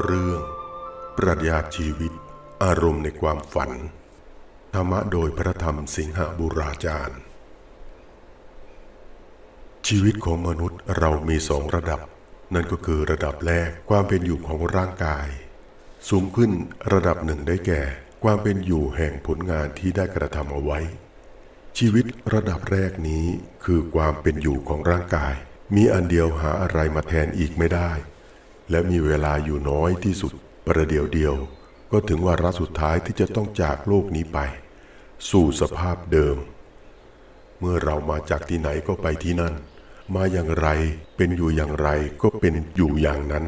เรื่อง ปรัชญาชีวิต อารมณ์ในความฝัน ธรรมะโดยพระธรรมสิงหบุราจารย์ ชีวิตของมนุษย์เรามีสองระดับ นั่นก็คือระดับแรกความเป็นอยู่ของร่างกาย สูงขึ้นระดับหนึ่งได้แก่ ความเป็นอยู่แห่งผลงานที่ได้กระทำเอาไว้ ชีวิตระดับแรกนี้คือความเป็นอยู่ของร่างกาย มีอันเดียวหาอะไรมาแทนอีกไม่ได้ และมีเวลาอยู่น้อยที่สุดประเดี๋ยวเดียว ก็ถึงวาระสุดท้ายที่จะต้องจากโลกนี้ไป สู่สภาพเดิม เมื่อเรามาจากที่ไหนก็ไปที่นั่น มาอย่างไรเป็นอยู่อย่างไรก็เป็นอยู่อย่างนั้น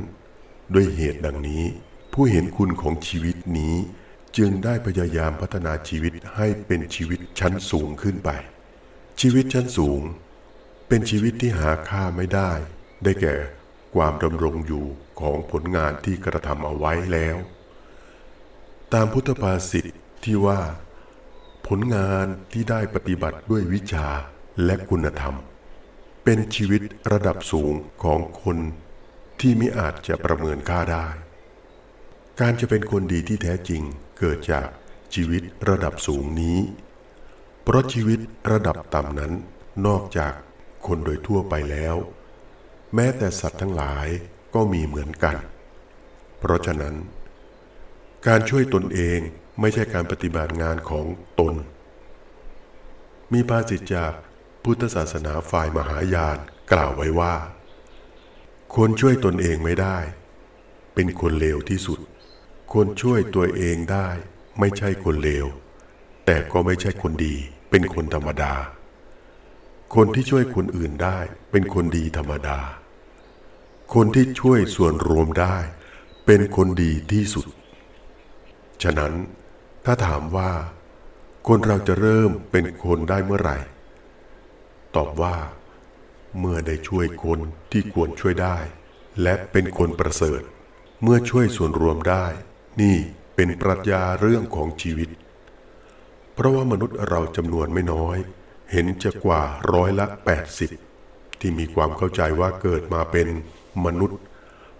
ด้วยเหตุดังนี้ ผู้เห็นคุณของชีวิตนี้ จึงได้พยายามพัฒนาชีวิตให้เป็นชีวิตชั้นสูงขึ้นไป ชีวิตชั้นสูง เป็นชีวิตที่หาค่าไม่ได้ ได้แก่ความดำรงอยู่ ของผลงานที่กระทำเอาไว้แล้ว ตามพุทธภาษิตที่ว่า ผลงานที่ได้ปฏิบัติด้วยวิชาและคุณธรรม เป็นชีวิตระดับสูงของคนที่ไม่อาจจะประเมินค่าได้ การจะเป็นคนดีที่แท้จริงเกิดจากชีวิตระดับสูงนี้ เพราะชีวิตระดับต่ำนั้นนอกจากคนโดยทั่วไปแล้ว แม้แต่สัตว์ทั้งหลาย ก็มีเหมือนกัน เพราะฉะนั้น การช่วยตนเองไม่ใช่การปฏิบัติงานของตน มีภาษิตจากพุทธศาสนาฝ่ายมหายานกล่าวไว้ว่า คนช่วยตนเองไม่ได้ เป็นคนเลวที่สุด คนช่วยตัวเองได้ ไม่ใช่คนเลว แต่ก็ไม่ใช่คนดี เป็นคนธรรมดา คนที่ช่วยคนอื่นได้ เป็นคนดีธรรมดา คนที่ช่วยส่วนรวมได้ เป็นคนดีที่สุด ฉะนั้นถ้าถามว่า คนเราจะเริ่มเป็นคนได้เมื่อไหร่ ตอบว่า เมื่อได้ช่วยคนที่ควรช่วยได้ และเป็นคนประเสริฐ เมื่อช่วยส่วนรวมได้ นี่เป็นปรัชญาเรื่องของชีวิต เพราะว่ามนุษย์เราจำนวนไม่น้อย เห็นจะกว่าร้อยละ 80 ที่มีความเข้าใจว่าเกิดมาเป็น มนุษย์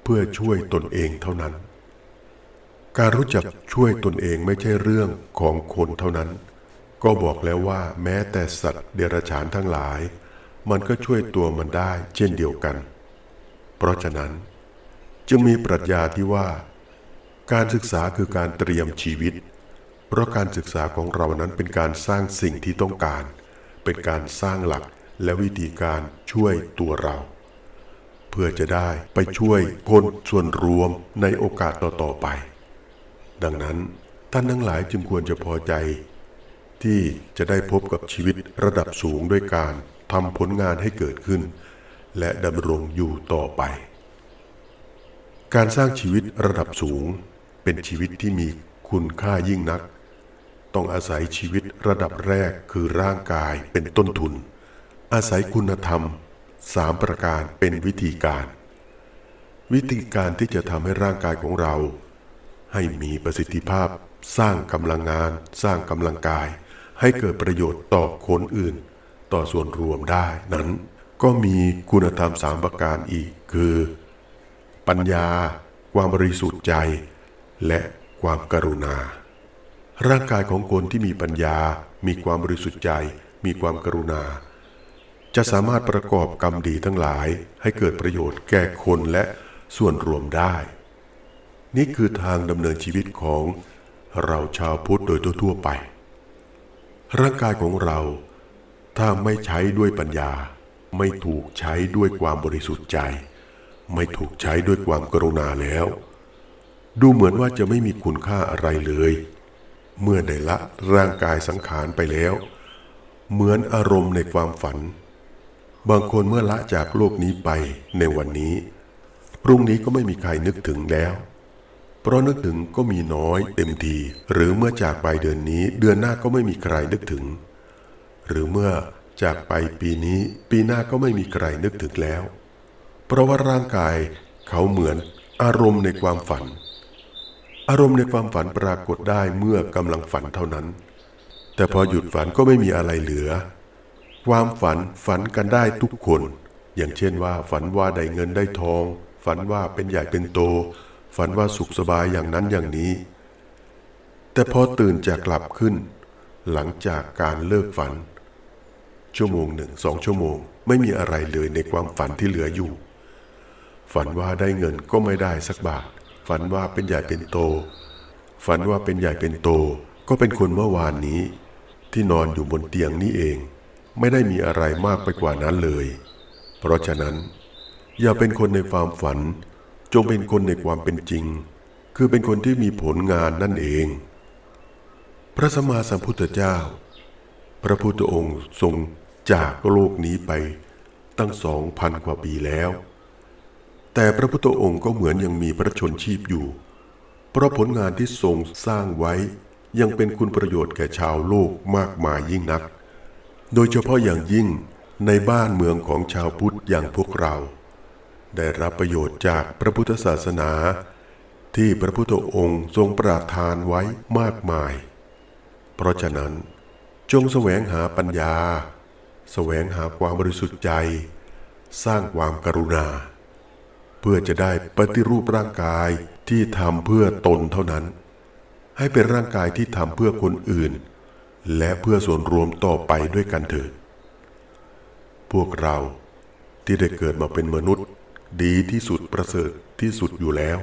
เพื่อช่วยตนเองเท่านั้น การรู้จักช่วยตนเองไม่ใช่เรื่องของคนเท่านั้น ก็บอกแล้วว่าแม้แต่สัตว์เดรัจฉานทั้งหลาย มันก็ช่วยตัวมันได้เช่นเดียวกัน เพราะฉะนั้น จึงมีปรัชญาที่ว่า การศึกษาคือการเตรียมชีวิต เพราะการศึกษาของเรานั้นเป็นการสร้างสิ่งที่ต้องการ เป็นการสร้างหลักและวิธีการช่วยตัวเรา เพื่อจะได้ไปช่วยคนส่วนรวมในโอกาสต่อๆไป ดังนั้นท่านทั้งหลายจึงควรจะพอใจ ที่จะได้พบกับชีวิตระดับสูงด้วยการทำผลงานให้เกิดขึ้น และดำรงอยู่ต่อไป การสร้างชีวิตระดับสูงเป็นชีวิตที่มีคุณค่ายิ่งนัก ต้องอาศัยชีวิตระดับแรกคือร่างกายเป็นต้นทุน อาศัยคุณธรรม สามประการเป็นวิธีการ วิธีการที่จะทำให้ร่างกายของเรา ให้มีประสิทธิภาพ สร้างกำลังงาน สร้างกำลังกาย ให้เกิดประโยชน์ต่อคนอื่น ต่อส่วนรวมได้นั้น ก็มีคุณธรรมสามประการอีกคือ ปัญญา ความบริสุทธิ์ใจ และความกรุณา ร่างกายของคนที่มีปัญญา มีความบริสุทธิ์ใจ มีความกรุณา จะสามารถประกอบกรรมดีทั้งหลายให้เกิดประโยชน์แก่คนและส่วนรวมได้ นี่คือทางดำเนินชีวิตของเราชาวพุทธโดยทั่วไป ร่างกายของเราถ้าไม่ใช้ด้วยปัญญา ไม่ถูกใช้ด้วยความบริสุทธิ์ใจ ไม่ถูกใช้ด้วยความกรุณาแล้ว ดูเหมือนว่าจะไม่มีคุณค่าอะไรเลย เมื่อได้ละร่างกายสังขารไปแล้ว เหมือนอารมณ์ในความฝัน บางคนเมื่อละจากโลกนี้ไปในวันนี้ พรุ่งนี้ก็ไม่มีใครนึกถึงแล้ว เพราะนึกถึงก็มีน้อยเต็มที หรือเมื่อจากไปเดือนนี้เดือนหน้าก็ไม่มีใครนึกถึง หรือเมื่อจากไปปีนี้ปีหน้าก็ไม่มีใครนึกถึงแล้ว เพราะว่าร่างกายเขาเหมือนอารมณ์ในความฝัน อารมณ์ในความฝันปรากฏได้เมื่อกำลังฝันเท่านั้น แต่พอหยุดฝันก็ไม่มีอะไรเหลือ ความฝันฝันกันได้ทุกคน อย่างเช่นว่าฝันว่าได้เงินได้ทอง ฝันว่าเป็นใหญ่เป็นโต ฝันว่าสุขสบายอย่างนั้นอย่างนี้ แต่พอตื่นจากหลับขึ้น หลังจากการเลิกฝัน ชั่วโมงหนึ่งสองชั่วโมง ไม่มีอะไรเลยในความฝันที่เหลืออยู่ ฝันว่าได้เงินก็ไม่ได้สักบาท ฝันว่าเป็นใหญ่เป็นโต ฝันว่าเป็นใหญ่เป็นโต ก็เป็นคนเมื่อวานนี้ ที่นอนอยู่บนเตียงนี้เอง ไม่ได้มีอะไรมากไปกว่านั้นเลย เพราะฉะนั้น อย่าเป็นคนในความฝัน จงเป็นคนในความเป็นจริง คือเป็นคนที่มีผลงานนั่นเอง พระสัมมาสัมพุทธเจ้า พระพุทธองค์ทรงจากโลกนี้ไปตั้งสองพันกว่าปีแล้ว แต่พระพุทธองค์ก็เหมือนยังมีพระชนชีพอยู่ เพราะผลงานที่ทรงสร้างไว้ยังเป็นคุณประโยชน์แก่ชาวโลกมากมายยิ่งนัก โดยเฉพาะอย่างยิ่งในบ้านเมืองของชาวพุทธอย่างพวกเรา ได้รับประโยชน์จากพระพุทธศาสนา ที่พระพุทธองค์ทรงประทานไว้มากมาย เพราะฉะนั้น จงแสวงหาปัญญา แสวงหาความบริสุทธิ์ใจ สร้างความกรุณา เพื่อจะได้ปฏิรูปร่างกายที่ทำเพื่อตนเท่านั้น ให้เป็นร่างกายที่ทำเพื่อคนอื่น และเพื่อส่วนรวมต่อไปด้วยกันเถิด พวกเราที่ได้เกิดมาเป็นมนุษย์ ดีที่สุดประเสริฐที่สุดอยู่แล้ว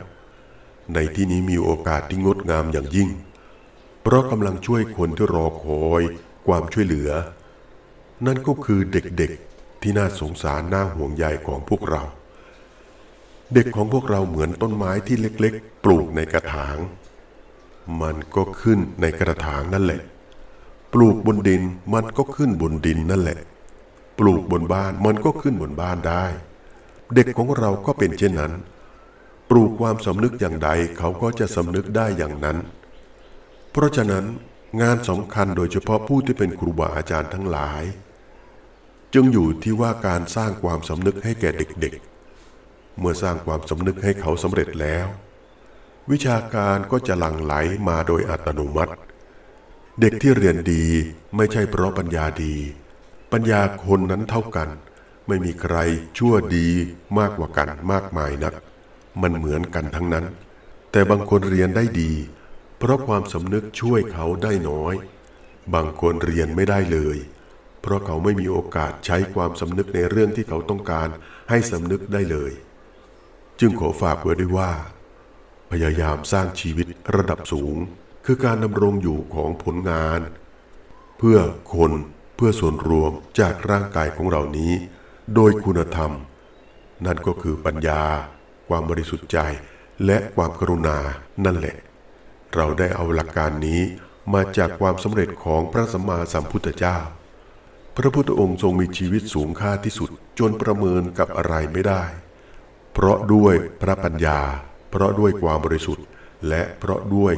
ในที่นี้มีโอกาสที่งดงามอย่างยิ่ง เพราะกำลังช่วยคนที่รอคอยความช่วยเหลือ นั่นก็คือเด็กๆที่น่าสงสารน่าห่วงใยของพวกเรา เด็กของพวกเราเหมือนต้นไม้ที่เล็กๆ ปลูกในกระถาง มันก็ขึ้นในกระถางนั่นแหละ ปลูกบนดินมันก็ขึ้นบนดินนั่นแหละ ปลูกบนบ้านมันก็ขึ้นบนบ้านได้ เด็กของเราก็เป็นเช่นนั้น ปลูกความสำนึกอย่างใดเขาก็จะสำนึกได้อย่างนั้น เพราะฉะนั้นงานสำคัญโดยเฉพาะผู้ที่เป็นครูบาอาจารย์ทั้งหลาย จึงอยู่ที่ว่าการสร้างความสำนึกให้แก่เด็กๆ เมื่อสร้างความสำนึกให้เขาสำเร็จแล้ว วิชาการก็จะหลั่งไหลมาโดยอัตโนมัติ เด็กที่เรียนดีไม่ใช่เพราะปัญญาดี ปัญญาคนนั้นเท่ากัน ไม่มีใครชั่วดีมากกว่ากันมากมายนัก มันเหมือนกันทั้งนั้น แต่บางคนเรียนได้ดี เพราะความสำนึกช่วยเขาได้น้อย บางคนเรียนไม่ได้เลย เพราะเขาไม่มีโอกาสใช้ความสำนึกในเรื่องที่เขาต้องการให้สำนึกได้เลย จึงขอฝากไว้ด้วยว่า พยายามสร้างชีวิตระดับสูง คือการดำรงอยู่ของผลงาน เพื่อคนเพื่อส่วนรวมจากร่างกายของเรานี้ โดยคุณธรรม นั่นก็คือปัญญา ความบริสุทธิ์ใจและความกรุณานั่นแหละ เราได้เอาหลักการนี้มาจากความสำเร็จของพระสัมมาสัมพุทธเจ้า พระพุทธองค์ทรงมีชีวิตสูงค่าที่สุดจนประเมินกับอะไรไม่ได้ เพราะด้วยพระปัญญา เพราะด้วยความบริสุทธิ์ และเพราะด้วย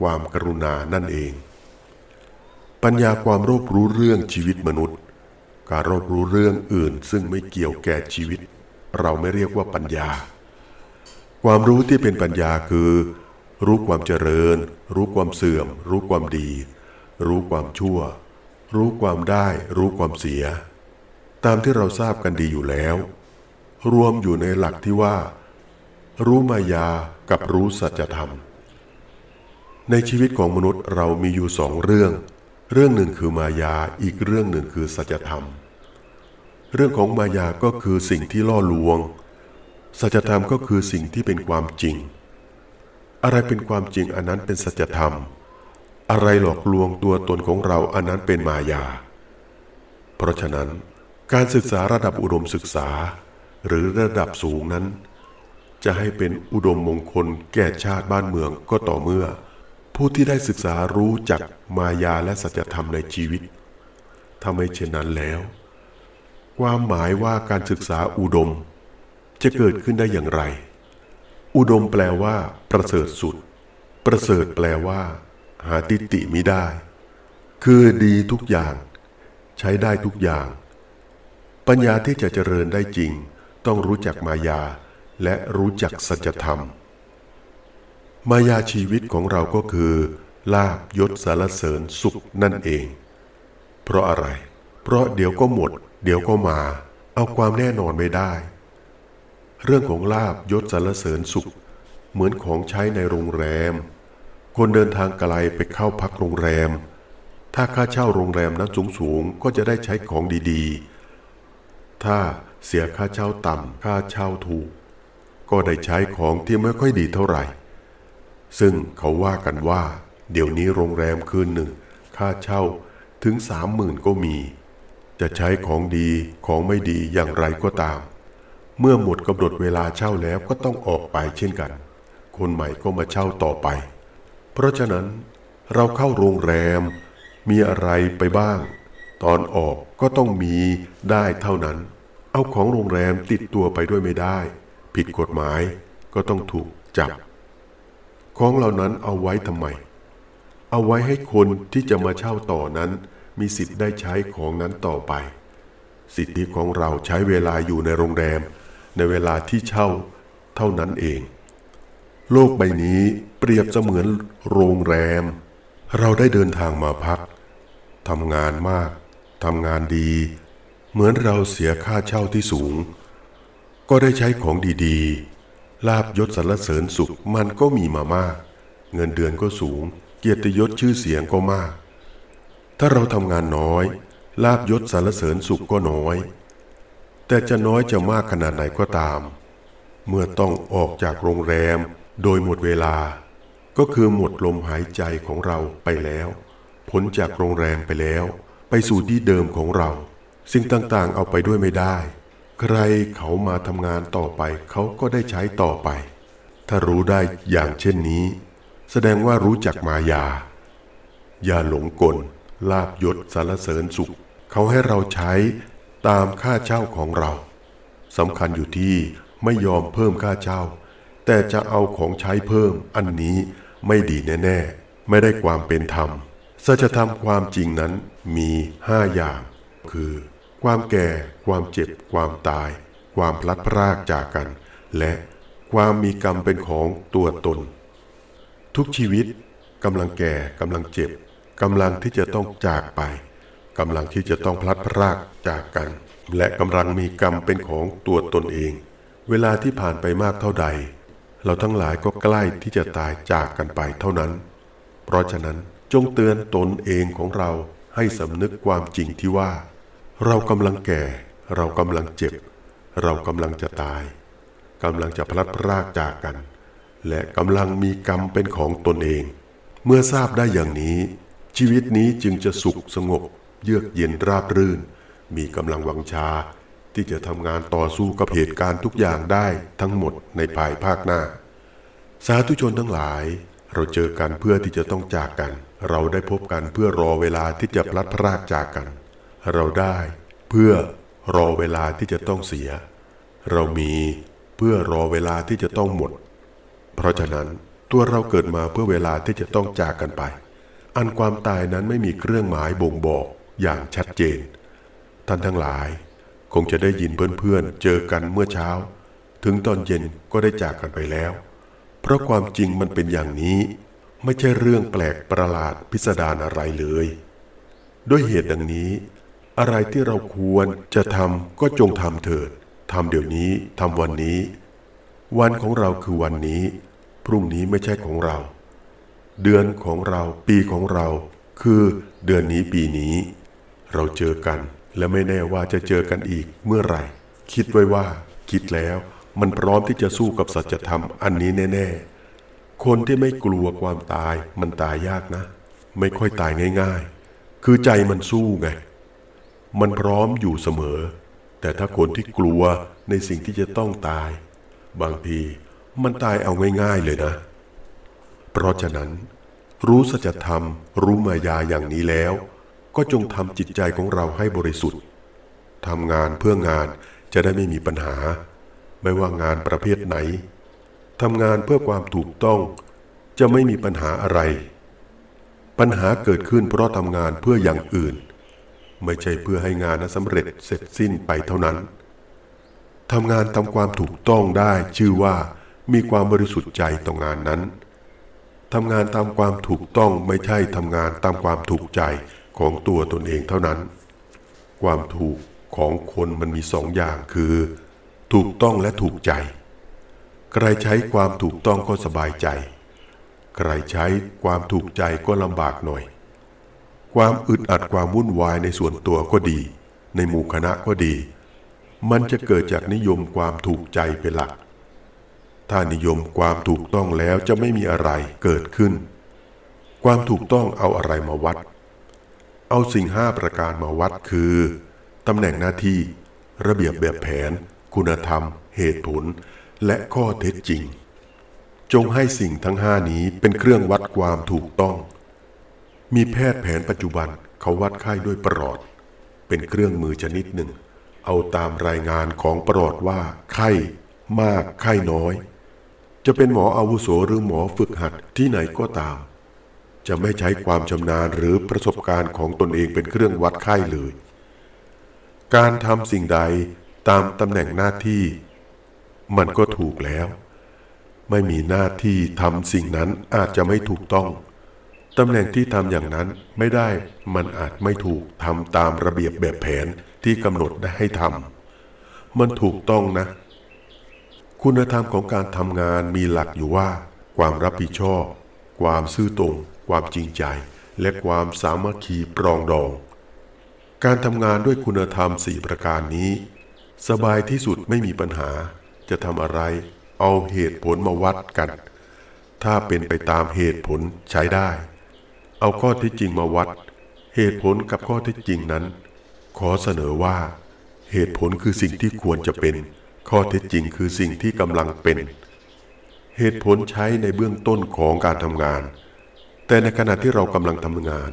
ความกรุณานั่นเอง ปัญญาความรอบรู้เรื่องชีวิตมนุษย์ การรอบรู้เรื่องอื่นซึ่งไม่เกี่ยวแก่ชีวิต เราไม่เรียกว่าปัญญา ความรู้ที่เป็นปัญญาคือ รู้ความเจริญ รู้ความเสื่อม รู้ความดี รู้ความชั่ว รู้ความได้ รู้ความเสีย ตามที่เราทราบกันดีอยู่แล้ว รวมอยู่ในหลักที่ว่า รู้มายากับรู้สัจธรรม ในชีวิตของมนุษย์เรามีอยู่สองเรื่อง เรื่องหนึ่งคือมายา อีกเรื่องหนึ่งคือสัจธรรม เรื่องของมายาก็คือสิ่งที่ล่อลวง สัจธรรมก็คือสิ่งที่เป็นความจริง อะไรเป็นความจริงอันนั้นเป็นสัจธรรม อะไรหลอกลวงตัวตนของเราอันนั้นเป็นมายา เพราะฉะนั้น การศึกษาระดับอุดมศึกษา หรือระดับสูงนั้น จะให้เป็นอุดมมงคลแก่ชาติบ้านเมืองก็ต่อเมื่อ ผู้ที่ได้ศึกษารู้จักมายาและสัจธรรมในชีวิตถ้าไม่เช่นนั้นแล้ว ความหมายว่าการศึกษาอุดม จะเกิดขึ้นได้อย่างไร อุดมแปลว่า ประเสริฐสุด ประเสริฐแปลว่า หาติติมิได้ คือดีทุกอย่าง ใช้ได้ทุกอย่าง ปัญญาที่จะเจริญได้จริง ต้องรู้จักมายาและรู้จักสัจธรรม มายาชีวิตของเราก็คือ ลาบยศสารเสริญสุขนั่นเอง เพราะอะไร เพราะเดี๋ยวก็หมด เดี๋ยวก็มา เอาความแน่นอนไม่ได้ เรื่องของลาบยศสารเสริญสุข เหมือนของใช้ในโรงแรม คนเดินทางไกลไปเข้าพักโรงแรม ถ้าค่าเช่าโรงแรมนั้นสูงๆก็จะได้ใช้ของดีๆ ถ้าเสียค่าเช่าต่ำค่าเช่าถูก ก็ได้ใช้ของที่ไม่ค่อยดีเท่าไหร่ ซึ่งเขาว่ากันว่า เดี๋ยวนี้โรงแรมคืนหนึ่ง ค่าเช่าถึงสามหมื่นก็มี จะใช้ของดีของไม่ดีอย่างไรก็ตาม เมื่อหมดกำหนดเวลาเช่าแล้วก็ต้องออกไปเช่นกัน คนใหม่ก็มาเช่าต่อไป เพราะฉะนั้นเราเข้าโรงแรม มีอะไรไปบ้าง ตอนออกก็ต้องมีได้เท่านั้น เอาของโรงแรมติดตัวไปด้วยไม่ได้ ผิดกฎหมายก็ต้องถูกจับ ของเหล่านั้นเอาไว้ทำไม เอาไว้ให้คนที่จะมาเช่าต่อนั้น มีสิทธิ์ได้ใช้ของนั้นต่อไป สิทธิของเราใช้เวลาอยู่ในโรงแรม ในเวลาที่เช่าเท่านั้นเอง โลกใบนี้เปรียบเสมือนโรงแรม เราได้เดินทางมาพักทำงานมากทำงานดี เหมือนเราเสียค่าเช่าที่สูง ก็ได้ใช้ของดีๆ ลาบยศสรรเสริญสุขมันก็มีมามาก เงินเดือนก็สูง เกียรติยศชื่อเสียงก็มาก ถ้าเราทำงานน้อย ลาบยศสรรเสริญสุขก็น้อย แต่จะน้อยจะมากขนาดไหนก็ตาม เมื่อต้องออกจากโรงแรมโดยหมดเวลา ก็คือหมดลมหายใจของเราไปแล้วพ้นจากโรงแรมไปแล้ว ไปสู่ที่เดิมของเรา สิ่งต่างๆเอาไปด้วยไม่ได้ ใครเขามาทำงานต่อไปเขาก็ได้ใช้ต่อไป ถ้ารู้ได้อย่างเช่นนี้ แสดงว่ารู้จักมายา อย่าหลงกล ลาบยศสารเสริญสุข เขาให้เราใช้ตามค่าเช่าของเราสำคัญอยู่ที่ไม่ยอมเพิ่มค่าเช่า แต่จะเอาของใช้เพิ่มอันนี้ไม่ดีแน่ ๆ ไม่ได้ความเป็นธรรมสัจธรรมความจริงนั้นมีห้าอย่าง คือ ความแก่ ความเจ็บ ความตาย ความพลัดพรากจากกัน และความมีกรรมเป็นของตัวตน ทุกชีวิตกำลังแก่กำลังเจ็บกำลังที่จะต้องจากไปกำลังที่จะต้องพลัดพรากจากกัน และกำลังมีกรรมเป็นของตัวตนเอง เวลาที่ผ่านไปมากเท่าใด เราทั้งหลายก็ใกล้ที่จะตายจากกันไปเท่านั้น เพราะฉะนั้นจงเตือนตนเองของเราให้สำนึกความจริงที่ว่า เรากำลังแก่ เรากำลังเจ็บ เรากำลังจะตายกำลังจะพลัดพรากจากกัน และกำลังมีกรรมเป็นของตนเอง เมื่อทราบได้อย่างนี้ ชีวิตนี้จึงจะสุขสงบ เยือกเย็นราบรื่น มีกำลังวังชา ที่จะทำงานต่อสู้กับเหตุการณ์ทุกอย่างได้ทั้งหมดในภายภาคหน้า สาธุชนทั้งหลาย เราเจอกันเพื่อที่จะต้องจากกัน เราได้พบกันเพื่อรอเวลาที่จะพลัดพรากจากกัน เราได้เพื่อรอเวลาที่จะต้องเสีย เรามีเพื่อรอเวลาที่จะต้องหมด เพราะฉะนั้นตัวเราเกิดมาเพื่อเวลาที่จะต้องจากกันไป อันความตายนั้นไม่มีเครื่องหมายบ่งบอกอย่างชัดเจน ท่านทั้งหลาย คงจะได้ยินเพื่อนๆเจอกันเมื่อเช้า ถึงตอนเย็นก็ได้จากกันไปแล้ว เพราะความจริงมันเป็นอย่างนี้ ไม่ใช่เรื่องแปลกประหลาดพิสดารอะไรเลย ด้วยเหตุดังนี้ อะไรที่เราควรจะทำก็จงทำเถิดทำเดี๋ยวนี้ทำวันนี้ วันของเราคือวันนี้ พรุ่งนี้ไม่ใช่ของเรา เดือนของเราปีของเรา คือเดือนนี้ปีนี้ เราเจอกันและไม่แน่ว่าจะเจอกันอีกเมื่อไหร่ คิดไว้ว่าคิดแล้วมันพร้อมที่จะสู้กับสัจธรรมอันนี้แน่ ๆ คนที่ไม่กลัวความตายมันตายยากนะ ไม่ค่อยตายง่าย ๆ คือใจมันสู้ไง มันพร้อมอยู่เสมอ แต่ถ้าคนที่กลัวในสิ่งที่จะต้องตาย บางทีมันตายเอาง่ายๆเลยนะ เพราะฉะนั้น รู้สัจธรรม รู้มายาอย่างนี้แล้ว ก็จงทำจิตใจของเราให้บริสุทธิ์ทำงานเพื่องานจะได้ไม่มีปัญหา ไม่ว่างานประเภทไหนทำงานเพื่อความถูกต้อง จะไม่มีปัญหาอะไร ปัญหาเกิดขึ้นเพราะทำงานเพื่ออย่างอื่น ไม่ใช่เพื่อให้งานนั้นสำเร็จเสร็จสิ้นไปเท่านั้นทำงานทำความถูกต้องได้ชื่อว่ามีความบริสุทธิ์ใจต่องานนั้นทำงานตามความถูกต้องไม่ใช่ทำงานตามความถูกใจของตัวตนเองเท่านั้น ความถูกของคนมันมีสองอย่างคือ ถูกต้องและถูกใจ ใครใช้ความถูกต้องก็สบายใจ ใครใช้ความถูกใจก็ลำบากหน่อย ความอึดอัดความวุ่นวายในส่วนตัวก็ดี ในหมู่คณะก็ดี มันจะเกิดจากนิยมความถูกใจเป็นหลัก ถ้านิยมความถูกต้องแล้วจะไม่มีอะไรเกิดขึ้น ความถูกต้องเอาอะไรมาวัด เอาสิ่งห้าประการมาวัดคือตำแหน่งหน้าที่ ระเบียบแบบแผน คุณธรรม เหตุผล และข้อเท็จจริง จงให้สิ่งทั้งห้านี้เป็นเครื่องวัดความถูกต้อง มีแพทย์แผนปัจจุบันเขาวัดไข้ด้วยประหลอด เป็นเครื่องมือชนิดหนึ่ง เอาตามรายงานของประหลอดว่า ไข้มากไข้น้อย จะเป็นหมออาวุโสหรือหมอฝึกหัดที่ไหนก็ตาม จะไม่ใช้ความชำนาญหรือประสบการณ์ของตนเองเป็นเครื่องวัดไข้เลย การทำสิ่งใดตามตำแหน่งหน้าที่ มันก็ถูกแล้ว ไม่มีหน้าที่ทำสิ่งนั้นอาจจะไม่ถูกต้อง ตำแหน่งที่ทำอย่างนั้นไม่ได้มันอาจไม่ถูกทำตามระเบียบแบบแผนที่กำหนดได้ให้ทำมันถูกต้องนะ คุณธรรมของการทำงานมีหลักอยู่ว่า ความรับผิดชอบ ความซื่อตรง ความจริงใจ และความสามัคคีปรองดอง การทำงานด้วยคุณธรรมสี่ประการนี้ สบายที่สุดไม่มีปัญหา จะทำอะไร เอาเหตุผลมาวัดกัน ถ้าเป็นไปตามเหตุผลใช้ได้ เอาข้อท็จจริงมาวัด เหตุผลกับข้อท็จจริงนั้น ขอเสนอว่า เหตุผลคือสิ่งที่ควรจะเป็น ข้อเท็จจริงคือสิ่งที่กำลังเป็น เหตุผลใช้ในเบื้องต้นของการทำงาน แต่ในขณะที่เรากำลังทำงาน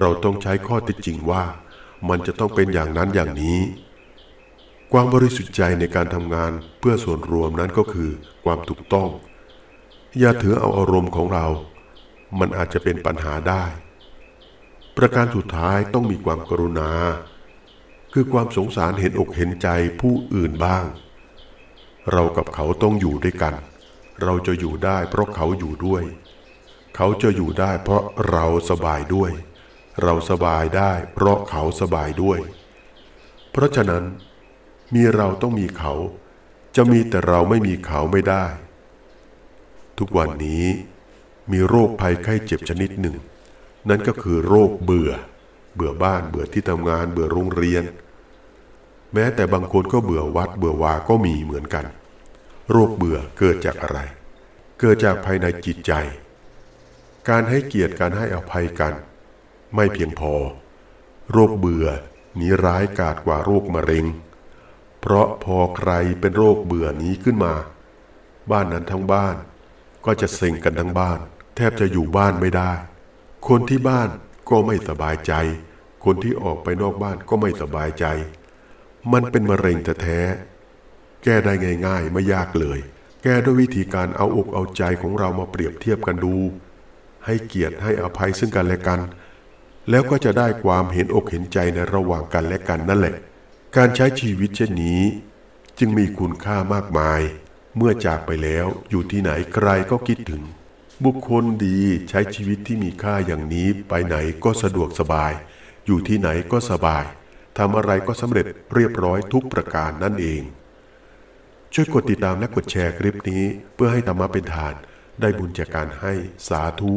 เราต้องใช้ข้อเท็จจริงว่า มันจะต้องเป็นอย่างนั้นอย่างนี้ความบริสุทธิ์ใจในการทำงานเพื่อส่วนรวมนั้นก็คือความถูกต้อง อย่าถือเอาอารมณ์ของเรา มันอาจจะเป็นปัญหาได้ ประการสุดท้ายต้องมีความกรุณา คือความสงสารเห็นอกเห็นใจผู้อื่นบ้าง เรากับเขาต้องอยู่ด้วยกัน เราจะอยู่ได้เพราะเขาอยู่ด้วย เขาจะอยู่ได้เพราะเราสบายด้วย เราสบายได้เพราะเขาสบายด้วย เพราะฉะนั้นมีเราต้องมีเขา จะมีแต่เราไม่มีเขาไม่ได้ ทุกวันนี้ มีโรคภัยไข้เจ็บชนิดหนึ่ง นั่นก็คือโรคเบื่อ เบื่อบ้านเบื่อที่ทำงานเบื่อโรงเรียน แม้แต่บางคนก็เบื่อวัดเบื่อวาก็มีเหมือนกัน โรคเบื่อเกิดจากอะไร เกิดจากภายในจิตใจ การให้เกียรติการให้อภัยกัน ไม่เพียงพอ โรคเบื่อนี้ร้ายกาจกว่าโรคมะเร็ง เพราะพอใครเป็นโรคเบื่อนี้ขึ้นมา บ้านนั้นทั้งบ้านก็จะเซ็งกันทั้งบ้าน แทบจะอยู่บ้านไม่ได้ คนที่บ้านก็ไม่สบายใจ คนที่ออกไปนอกบ้านก็ไม่สบายใจ มันเป็นมะเร็งแท้ๆแก้ได้ง่ายๆไม่ยากเลย แก้ด้วยวิธีการเอาอกเอาใจของเรามาเปรียบเทียบกันดู ให้เกียรติให้อภัยซึ่งกันและกัน แล้วก็จะได้ความเห็นอกเห็นใจในระหว่างกันและกันนั่นแหละ การใช้ชีวิตเช่นนี้ จึงมีคุณค่ามากมาย เมื่อจากไปแล้วอยู่ที่ไหนใครก็คิดถึง บุคคลดีใช้ชีวิตที่มีค่าอย่างนี้ไปไหนก็สะดวกสบาย อยู่ที่ไหนก็สบายทำอะไรก็สำเร็จเรียบร้อยทุกประการนั่นเอง ช่วยกดติดตามและกดแชร์คลิปนี้ เพื่อให้ธรรมะเป็นทาน ได้บุญจากการให้สาธุ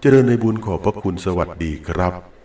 เจริญในบุญขอบพระคุณสวัสดีครับ